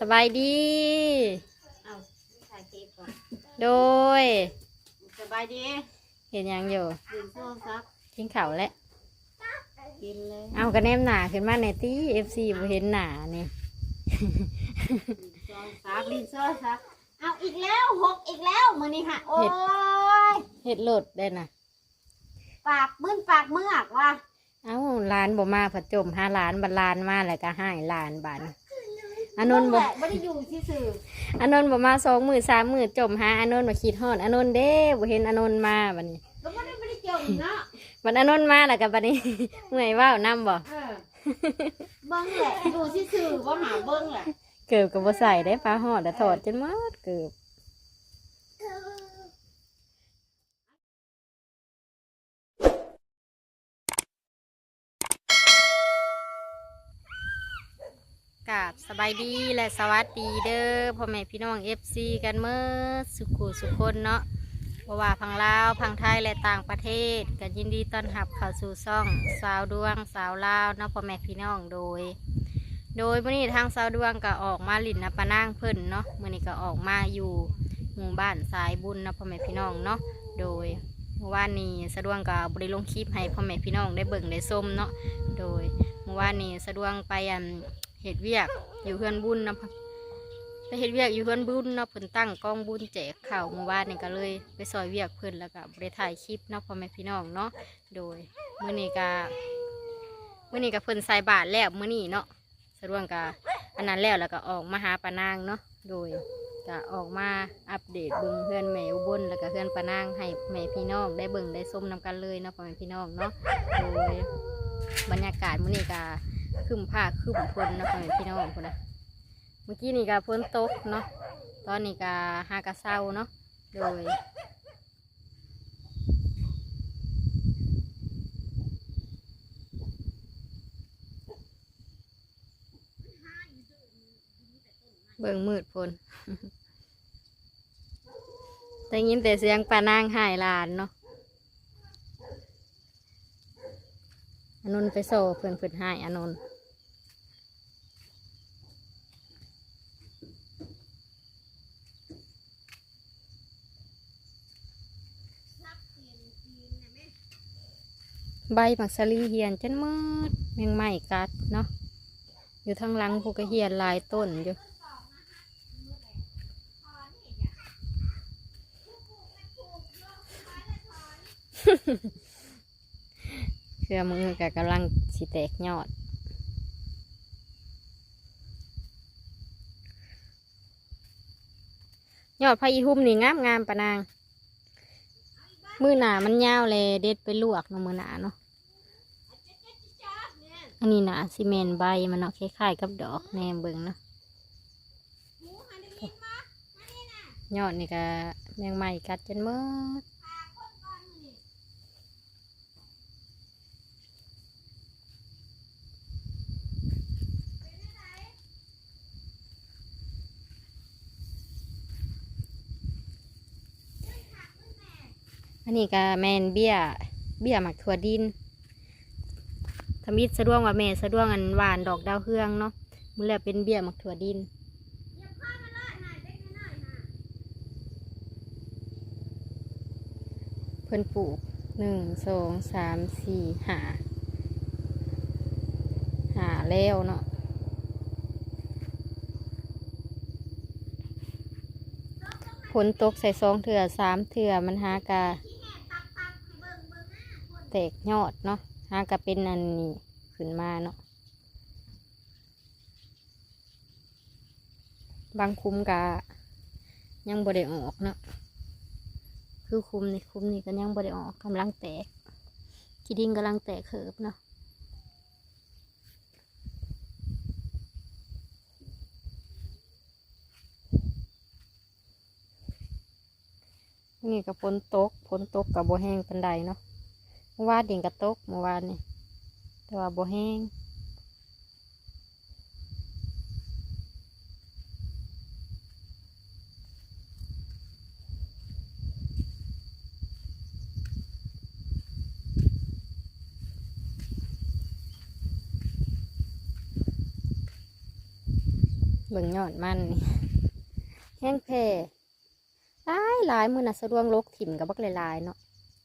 สบายดี เอาถ่ายคลิปก่อนโดย สบายดีเห็นหยังอยู่ ดื่มโซ่ซักกินข้าวแล้ว กินเลยเอากระแนมหนาขึ้นมาในตี้เอฟซีบ่เห็นหนานี่ ดื่มโซ่ซักดื่มโซ่ซัก เอาอีกแล้วหกอีกแล้วมือนี้ค่ะ โอ้ยเฮ็ดโลดได้น่ะปากมึนปากเมือกว่ะ เอ้าร้านบ่มาผัดจมห้าล้านบัดล้านมาแล้วก็ให้ล้านบาท อานนท์บ่แหละไม่ได้อยู่ที่สื่ออานนท์บ่มาสองมือสามมือจมหาอานนท์มาคิดฮอดอานนท์เด้บ่เห็นอานนท์มาบัดนี้ก็ไม่ได้ไม่ได้เจอเนาะบัดอานนท์มาแล้วก็บัดนี้ เมื่อยเว้านํบ่ เออเบิ้งแหละอยู่ที่สื่อว่าหาเบิ้งแหละ เกิบก็บ่ใส่ได้ฟ้าฮอดแต่ถอดจนหมดเกิบ บสบายดีและสวัสดีเด้อพ่อแม่พี่น้องเอฟซีกันเมื่อสุขุสุขคนเนาะเพราะว่าพังลาวพังไทยและต่างประเทศกันยินดีต้อนรับเข้าสู่ซ่อง สาวดวงสาวลาวเนาะพ่อแม่พี่น้องโดย โดยมื่อนี้ทางสาวดวงก็ออกมาหลินนะปะนางเพิ่นเนาะมื่อนี้ก็ออกมาอยู่หมู่บ้านสายบุญเนาะพ่อแม่พี่น้องเนาะโดยเมื่อวานนี้สะดวงก็บริลงคลิปให้พ่อแม่พี่น้องได้เบิ่งได้ส้มเนาะโดยเมื่อวานนี้สะดวงไปอัน เฮ็ดเวียกอยู่เพื่อนบุญนะไปเฮ็ดเวียกอยู่เพื่อนบุญเนาะเพิ่นตั้งกองบุญแจกข้าวเมื่อวานนี่ก็เลย ไปซอยเวียกเพิ่นแล้วก็ได้ถ่ายคลิปเนาะพ่อแม่พี่น้องเนาะโดยมื้อนี้ก็มื้อนี้ก็เพิ่นใส่บาตรแล้วมื้อนี้เนาะสะดวกก็อันนั้นแล้วแล้วก็ออกมาหาปานางเนาะโดยก็ออกมาอัปเดตเบิ่งเพื่อนแม่อุบลแล้วก็เพื่อนปานางให้แม่พี่น้องได้เบิ่งได้ชมนำกันเลยเนาะพ่อแม่พี่น้องเนาะโดยบรรยากาศมื้อนี้ก็ ขึ้นผ้าขึ้นพลนะพี่น้องคนนะเมื่อกี้นี่ก็ฝนตกเนาะตอนนี้ก็หากระเศร้าเนาะโดยเบิ่งมืดพลแต่ยินแต่เสียงปลานางหายลานเนาะอานนท์ไปโซ่เพื่อนเพื่อนหายอานน ใบหมักสลีเหียนจนมืดแมงไหม้กัดเนาะอยู่ทางหลังผูกระเหียนหลายต้นอยู่เครือมือกับกำลังสิแตกยอดยอดพระอีหุ่มนี่งามงามปะนาง มือหนามันยาวเลยเด็ดไปลวกเนาะมือหนาเนาะ อันนี้หนาซีเมนใบมันเนาะคล้ายๆกับดอกแนมเบิงเนาะยอดนี่ก็แมงใหม่กัดจนหมืดอันนี้ก็แมนเบี้ย เบี้ยหมักถั่วดิน มิดสะดวงว่าแม่สะดวงอันหวานดอกดาวเฮืองเนาะมือแล้วเป็นเบี้ยหมักถั่วดินเพิ่นปลูกหนึ่งสองสามสี่หาหาแล้วเนาะฝนตกใส่สองเถื่อสามเถื่อมันหากาแตกยอดเนาะ หากะเป็นอันนี้ขึ้นมาเนาะบางคุ้มกะยังบ่ได้ออกเนาะคือคุ้มนี่คุ้มนี่ก็ยังบ่ได้ออกกำลังแตกขี้ดินกำลังแตกเขิบเนาะนี่ก็ฝนตกฝนตกกับโบแห้งปันใดเนาะ มื่อวานดินก็ตกเมื่อวานนี่แต่ว่าโบแห้งเบิ่งยอดมันแห้งแผ่หลายหลายมือน่ะสะดวงลกถิ่มกับบักหลายๆเนาะ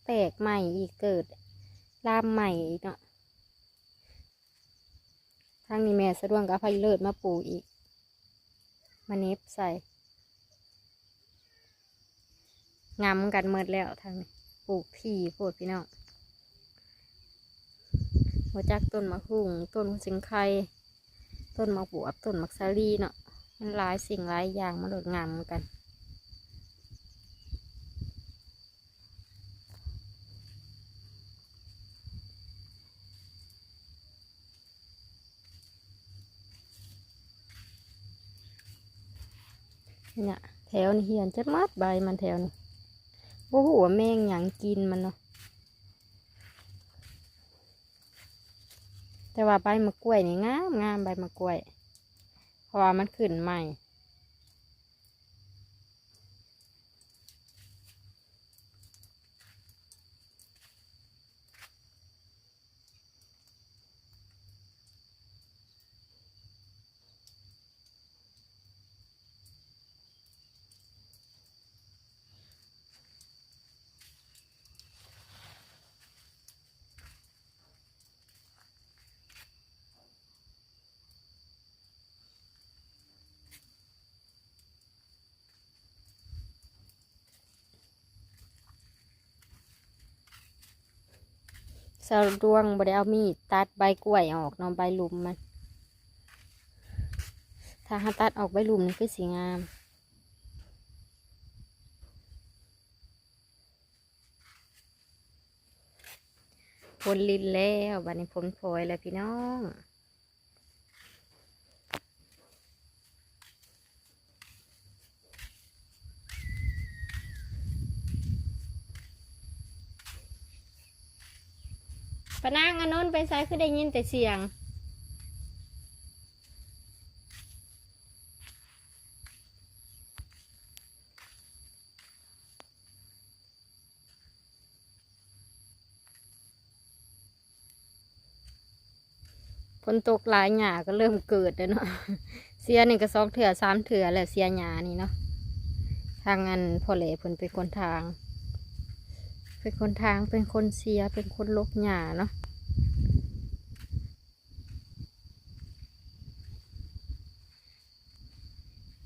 แตกใหม่อีกเกิด ลามใหม่เนาะทางนี้แม่สะดวงกับพายเลิศมาปลูกอีก มาเน็บใส่งำกันเมิดแล้วทางนี้ปลูกที่โพดพี่น้องหัวจักต้นมะฮุ่งต้นสิงไคต้นมะบวบต้นมะซาลีเนาะมันหลายสิ่งหลายอย่างมาโดดงามกัน เนี่ยแถวนี่เหียนจะมัดใบมันแถวนี่โอ้โหว่าแมงหยังกินมันเนาะแต่ว่าใบมะกล้วยนี่งามงามใบมะกล้วย เพราะว่ามันขึ้นใหม่ สะดวงบ่ได้เอามีดตัดใบกล้วยออกเนาะใบลุมมัน ถ้าหาตัดออกใบลุมนี่คือสีงามผลลินแล้วบัดนี้ผลพลอยแล้วพี่น้อง ปะนางอนนท์ไปซ้ายคือได้ยินแต่เสียง ฝนตกหลายหยาก็เริ่มเกิดแล้วเนาะ เสียนี่ก็สองเถื่อสามเถื่อแล้วเสียหยานี่เนาะ ทางอันพ่อเหล่เพิ่นเป็นคนทาง เป็นคนทางเป็นคนเสียเป็นคนลกหยาเนาะ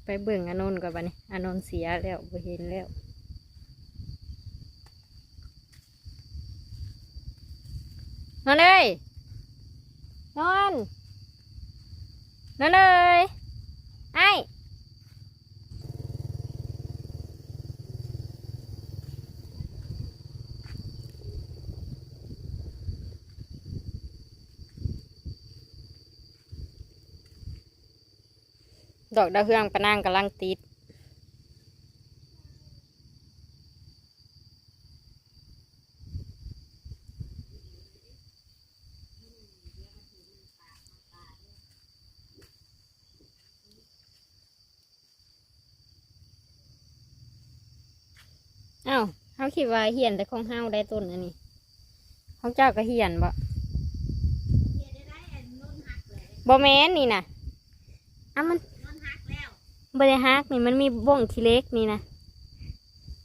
ไปเบิ่งอานนท์ก่อนบัดนี้อานนท์เสียแล้วบ่เห็นแล้วนอนเลยนอนนอนเลยไอ้ ดอกดาวเฮืองปะนางกำลังติดอ้าวเขาคิดว่าเหียนแต่ของเฮาได้ต้นอันนี้ ของเจ้าก็เหียนบ่บ่แม่นนี่นะอ้ามัน บ่ได้ฮักนี่มันมีบ้งขี้เล็กนี่นะ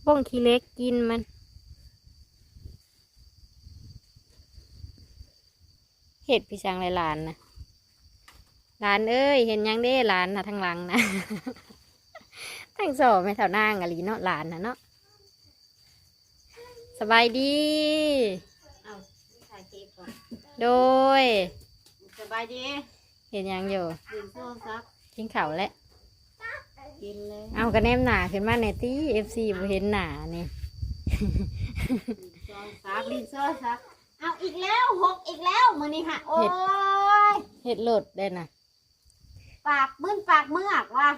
บ้งขี้เล็กกินมัน เห็ดพี่ช้างไรหลานนะหลานเอ้ย เห็นยังเด้หลานนะทางหลังนะทั้งสองไม่เท่านางอะลีเนาะหลานนะเนาะสบายดีเอาถ่ายคลิปก่อนโดย สบายดี เห็นยังอยู่กินโซ่ซักกินข้าวแล้ว กินเลยเอากระแนมหนาขึ้นมาในตี้เอฟซีบ่เห็นหนานี่โซ่ซักลินโซ่ซักเอาอีกแล้วหกอีกแล้วมือนี้ค่ะโอ้ยเห็ดโหลดได้นะปากมึนปากเมือกว่ะ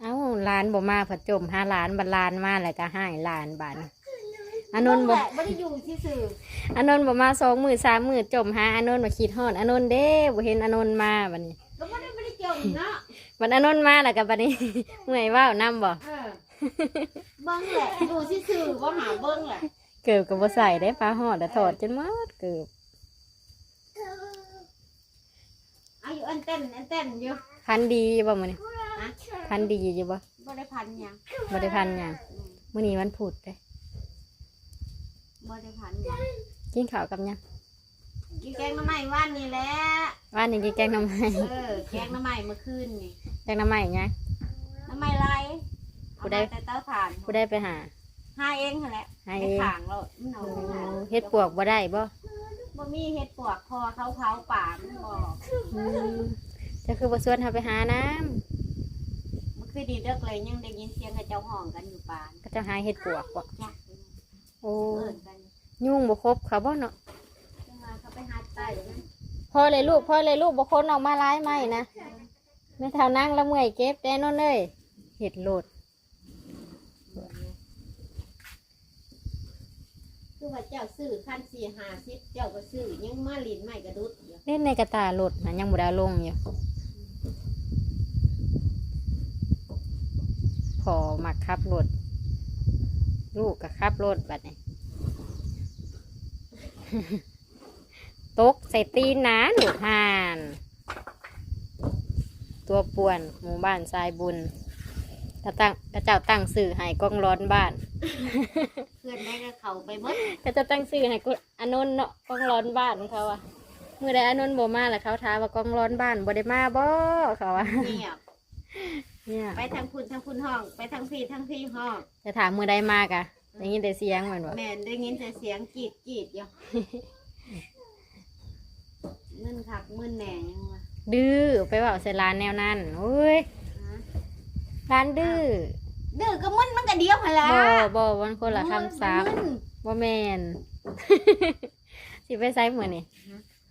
เอ้าร้านบ่มาผัดจมห้าล้านบันลานมาแล้วก็ให้ล้านบาทอานนท์บ่ แหละไม่ได้อยู่ที่สื่ออานนท์บ่มาสองมือสามมือจมหาอานนท์มาคิดฮอดอานนท์เด้บ่เห็นอานนท์มาบัดนี้ ก็ไม่ได้ไม่ได้เกี่ยวเนาะ บัดอานนท์มาแล้วก็บัดนี้ เมื่อยว่าวนํบ่เออเบิ้งแหละดูที่สื่อว่าหาเบิ้งแหละเกือบก็บ่ใส่ได้ปลาฮอดแล้วถอดจนหมดเกือบอายุอันเต้นอันเต้นอยู่พันดีบ่มื้อนี้เอฮะพันดีอยู่บ่บ่ได้พันหยังบ่ได้พันหยังอืมมื้อนี้วันพุธเด้บ่ได้พันหยังกินข้าวกับหยัง กินแกงหน้ำไม้ว่านนี่แหละว่านนี้กินแกงหน่อไม้เออแกงหน้ำไม้เมื่อคืนนี่แกงหน่อไม้หยังน้ำไม้ไรผู้เอาใด มาแต่เต้าถ่านผู้ได้ไปหา หาเองหั่นแหละหาไปเองขางเรามันเอาโอ้ไปหาเฮ็ดปวกบ่ได้บ่บ่มีเฮ็ดปวกคอเขาเผาป่ามันบอกอืมจะคือบ่ชวนเฮาไปหาน้ำมันคือดีเด้อเลยยังได้ยินเสียงเขาเจ้าห้องกันอยู่ป่านก็จะหาเฮ็ดปวกบ่จักโอ้เอิ้นกัน ยุ่งบ่ครบเขาบ่เนาะ พอเลยลูกพอเลยลูกบ่คนออกมาหลายไม้นะแม่เท่านั่งละเมื่อยเก็บแน่นอนเลยเฮ็ดโลดคือว่าเจ้าซื้อคันสี่ห้าสิบเจ้าก็ซื้อยังมาลินไม่กระดุดอยู่เล่นในกระตาโลดนะยังบ่ได้เอาลงอยู่พอมักขับรถลูกก็ขับรถบัดนี้ ตกใส่ตีนหนาหนูกห่าน ตัวป่วนหมู่บ้านทรายบุญกระตั้งกระเจ้าตั้งสื่อให้กล้องร้อนบ้าน เพื่อนได้ก็เขาไปเบิดกระเจ้าตั้งสื่อให้กุอานนท์เนาะกล้องร้อนบ้านเขาอะเมื่อใดอานนท์บ่มาแล้วเขาถามว่ากล้องร้อนบ้านบ่ได้มาบ่เขาว่าเงียบเนี่ยไปทางคุณทางคุณห้อง ไปทางพี่ทางพี่ห้อง จะถามมือใดมากอะได้ยินแต่เสียงเหมือนบ่ แม่นได้ยินแต่เสียงกรีดกรีดอยู่ มึนคักมึนแหน่ยังวะดื้อไปเว่าใส่ร้านแนวนั้นโอ้ยฮะร้านดื้อดื้อก็มึนมันก็เดียวหั่นแหละบ่บ่วันคนละคำซับมึนบ่แมน สิไปไซส์เหมือนนี่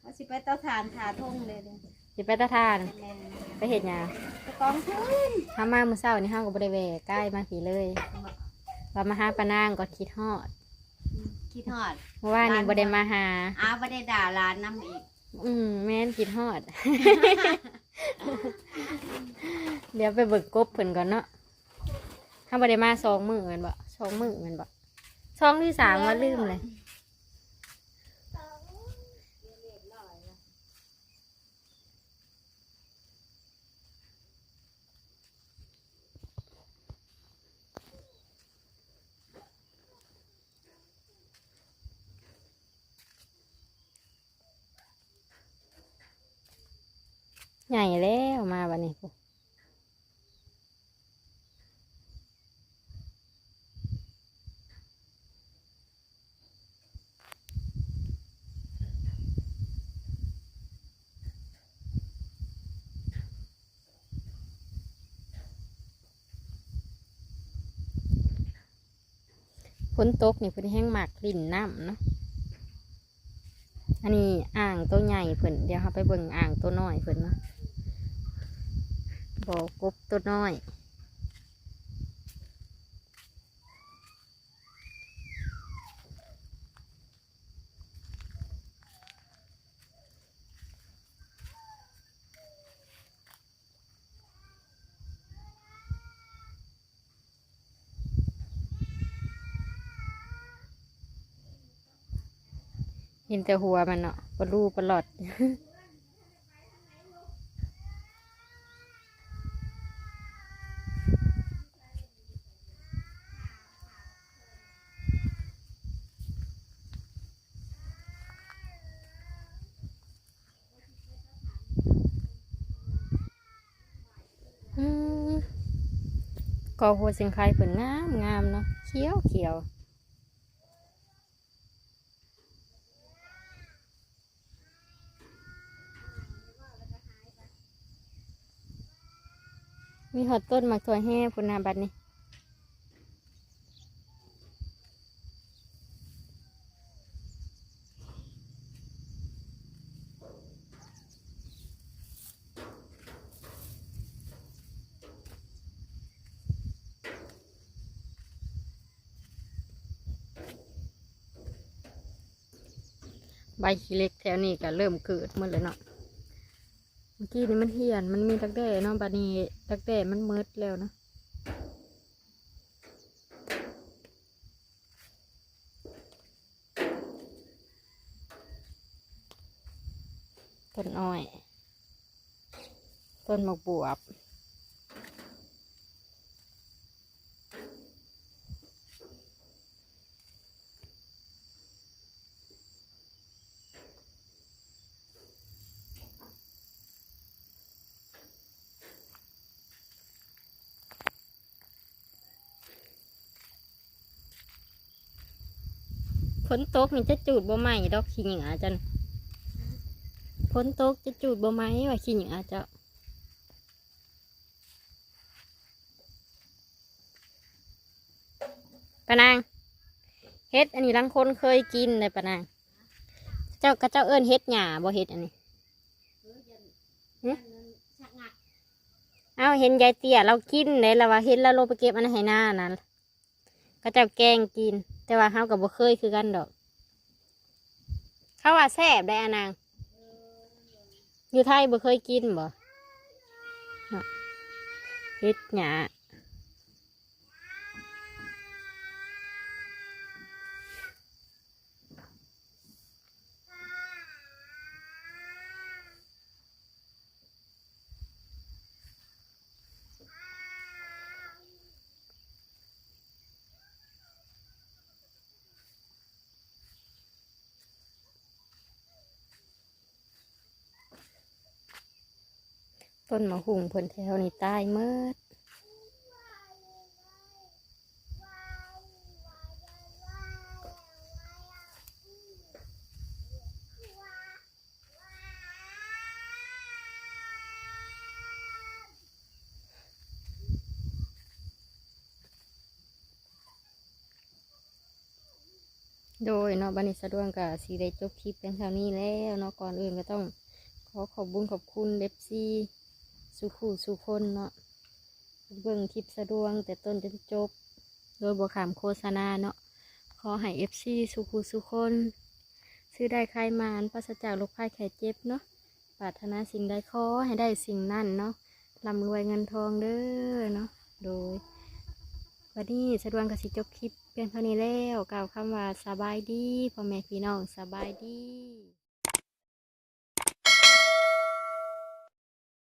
ว่าสิไปเต้าทานขาทงเลยเด้อสิไปตะทานแม่นไปเห็ดหยังไปกองทุนถ้ามามื้อเช้านี่ห้างก็บ่ได้แวะใกล้มาผีเลยว่ามาหาปานางก็คิดฮอดคิดฮอดเมื่อวานนี้บ่ได้มาหา อ้าวบ่ได้ด่าร้านน้ำอีก อืมแม่นคิดฮอด เดี๋ยวไปเบิกกบเพิ่นก่อนเนาะถ้าบ่ได้มาสองมื้อแม่นบ่สองมื้อแม่นบ่สองหรือสามว่าลืมเลย ใหญ่แล้วมาวันนี้ปุ๊ฝนตกนี่เพิ่นแห้งหมากลิ่นน้ำเนาะ อันนี้อ่างตัวใหญ่เพิ่นเดี๋ยวเราไปเบิ่งอ่างตัวน้อยเพิ่นเนาะ อกบตัวน้อยเห็นแต่หัวมันเนาะปลาลูปลาหลอด อืม กอหัวสิงไคเพิ่นงามงามเนาะเขียวเขียวมีหอดต้นมากถั่วแห้พุ่นนาบัดนี้ ขี้เล็กแถวนี้ก็เริ่มเกิดหมดเลยเนาะเมื่อกี้นี่มันเหียนมันมีตักแด่เนาะบัดนี้ตักแด่มันมืดแล้วเนาะต้นอ้อยต้นมะบวบ ฝนตกนี่จะจูดบ่ไหมดอกขี้เหงื่อจันฝนตกจะจูดบ่ไหมว่าขี้เหงื่อเจ้าปนางเฮ็ดอันนี้ลังคนเคยกินเลยปนาง เจ้าก็เจ้าเอิ้นเฮ็ดหญ้าบ่เฮ็ดอันนี้เอาเห็นยายเตี้ยเรากินเลยแล้วว่าเห็นแล้วลงไปเก็บอันนั้นหน้านั้นก็เจ้าแกงกิน แต่ว่าเฮากับบ่เคยคือกันดอก เขาว่าแซ่บได้อะนาง อยู่ไทยบ่เคยกินบ่ะเฮ็ดหยา ต้นมะฮุงเพิ่นแถวนี่ตายเมิดโดยเนาะบันิสะดวงกับสีได้จบคลิปเป็นเท่านี้แล้วเนาะก่อนอื่นก็ต้องขอขอบบุญขอบคุณเดฟซี สุขูสุคนเนาะเบิ่งคลิปสะดวง แต่ต้นจนจบ โดยบวขามโฆษณาเนาะขอให้เอฟซีสุขูสุคน ซื้อได้ใครมานปราศจากโรคภัยไข้เจ็บเนาะปรารถนาสิ่งใดขอให้ได้สิ่งนั้นเนาะร่ำรวยเงินทองเด้อเนาะโดยวันนี้สะดวกกับสิจบคลิปเพียงเท่านี้แล้วกล่าวคำว่าสบายดีพ่อแม่พี่น้องสบายดี